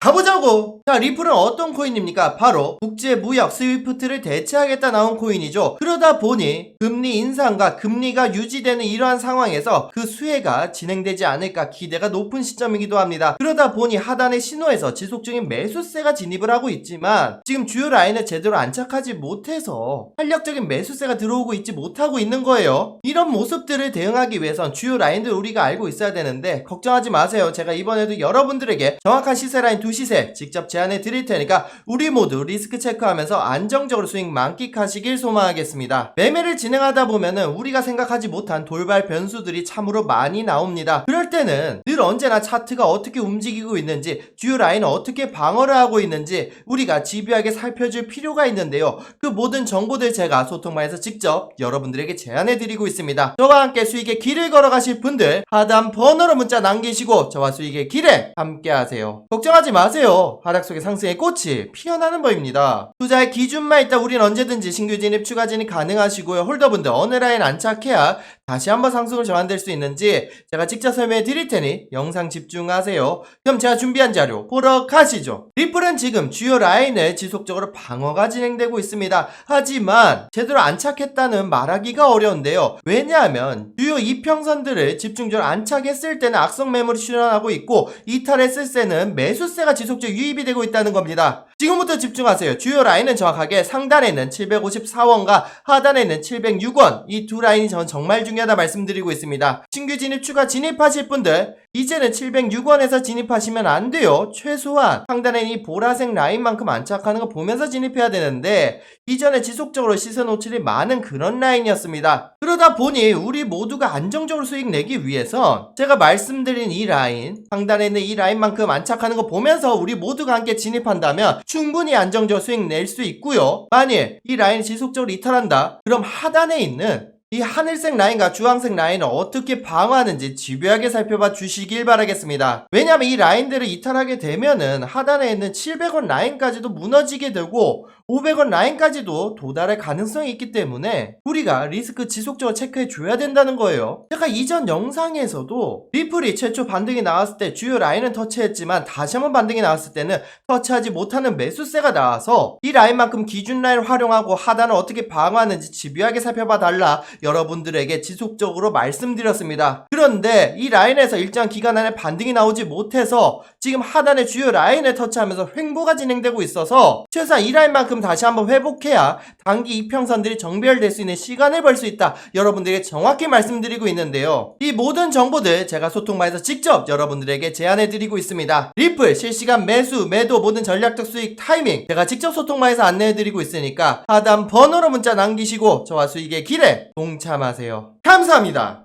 가보자고! 자 리플은 어떤 코인입니까? 바로 국제 무역 스위프트를 대체하겠다 나온 코인이죠. 그러다 보니 금리 인상과 금리가 유지되는 이러한 상황에서 그 수혜가 진행되지 않을까 기대가 높은 시점이기도 합니다. 그러다 보니 하단의 신호에서 지속 적인 매수세가 진입을 하고 있지만 지금 주요 라인을 제대로 안착하지 못해서 탄력적인 매수세가 들어오고 있지 못하고 있는 거예요. 이런 모습들을 대응하기 위해선 주요 라인들 우리가 알고 있어야 되는데 걱정하지 마세요. 제가 이번에도 여러분들에게 정확한 시세 라인 두 시세 직접 제안해 드릴 테니까 우리 모두 리스크 체크하면서 안정적으로 수익 만끽하시길 소망하겠습니다. 매매를 진행하다 보면은 우리가 생각하지 못한 돌발 변수들이 참으로 많이 나옵니다. 그럴 때는 늘 언제나 차트가 어떻게 움직이고 있는지 주요 라인은 어떻게 방어를 하고 있는지 우리가 집요하게 살펴줄 필요가 있는데요. 그 모든 정보들 제가 소통방에서 직접 여러분들에게 제안해 드리고 있습니다. 저와 함께 수익의 길을 걸어가실 분들 하단 번호로 문자 남기시고 저와 수익의 길에 함께 하세요. 걱정하지 마세요. 하락 속의 상승의 꽃이 피어나는 법입니다. 투자의 기준만 있다 우린 언제든지 신규 진입 추가 진입 가능하시고요. 홀더분들 어느 라인 안착해야 다시 한번 상승을 전환될 수 있는지 제가 직접 설명해 드릴 테니 영상 집중하세요. 그럼 제가 준비한 자료 보러 가시죠. 리플은 지금 주요 라인을 지속적으로 방어가 진행되고 있습니다. 하지만 제대로 안착했다는 말하기가 어려운데요. 왜냐하면 주요 이평선들을 집중적으로 안착했을 때는 악성 매물이 출현하고 있고 이탈했을 때는 매수세가 지속적 유입이 되고 있다는 겁니다. 지금부터 집중하세요. 주요 라인은 정확하게 상단에 있는 754원과 하단에 있는 706원 이 두 라인이 전 정말 중요하다 말씀드리고 있습니다. 신규 진입 추가 진입하실 분들 이제는 706원에서 진입하시면 안 돼요. 최소한 상단에 이 보라색 라인만큼 안착하는 거 보면서 진입해야 되는데 이전에 지속적으로 시선 노출이 많은 그런 라인이었습니다. 그러다 보니 우리 모두가 안정적으로 수익 내기 위해선 제가 말씀드린 이 라인 상단에 있는 이 라인만큼 안착하는 거 보면서 우리 모두가 함께 진입한다면 충분히 안정적으로 수익 낼 수 있고요. 만일 이 라인이 지속적으로 이탈한다. 그럼 하단에 있는 이 하늘색 라인과 주황색 라인을 어떻게 방어하는지 집요하게 살펴봐 주시길 바라겠습니다. 왜냐하면 이 라인들을 이탈하게 되면은 하단에 있는 700원 라인까지도 무너지게 되고 500원 라인까지도 도달할 가능성이 있기 때문에 우리가 리스크 지속적으로 체크해 줘야 된다는 거예요. 제가 이전 영상에서도 리플이 최초 반등이 나왔을 때 주요 라인은 터치했지만 다시 한번 반등이 나왔을 때는 터치하지 못하는 매수세가 나와서 이 라인만큼 기준 라인을 활용하고 하단을 어떻게 방어하는지 집요하게 살펴봐 달라 여러분들에게 지속적으로 말씀드렸습니다. 그런데 이 라인에서 일정 기간 안에 반등이 나오지 못해서 지금 하단의 주요 라인을 터치하면서 횡보가 진행되고 있어서 최소한 이 라인 만큼 다시 한번 회복해야 단기 이평선들이 정비열될 수 있는 시간을 벌 수 있다. 여러분들에게 정확히 말씀드리고 있는데요. 이 모든 정보들 제가 소통방에서 직접 여러분들에게 제안해 드리고 있습니다. 리플 실시간 매수, 매도 모든 전략적 수익 타이밍 제가 직접 소통방에서 안내해 드리고 있으니까 하단 번호로 문자 남기시고 저와 수익의 길에 동참하세요. 감사합니다.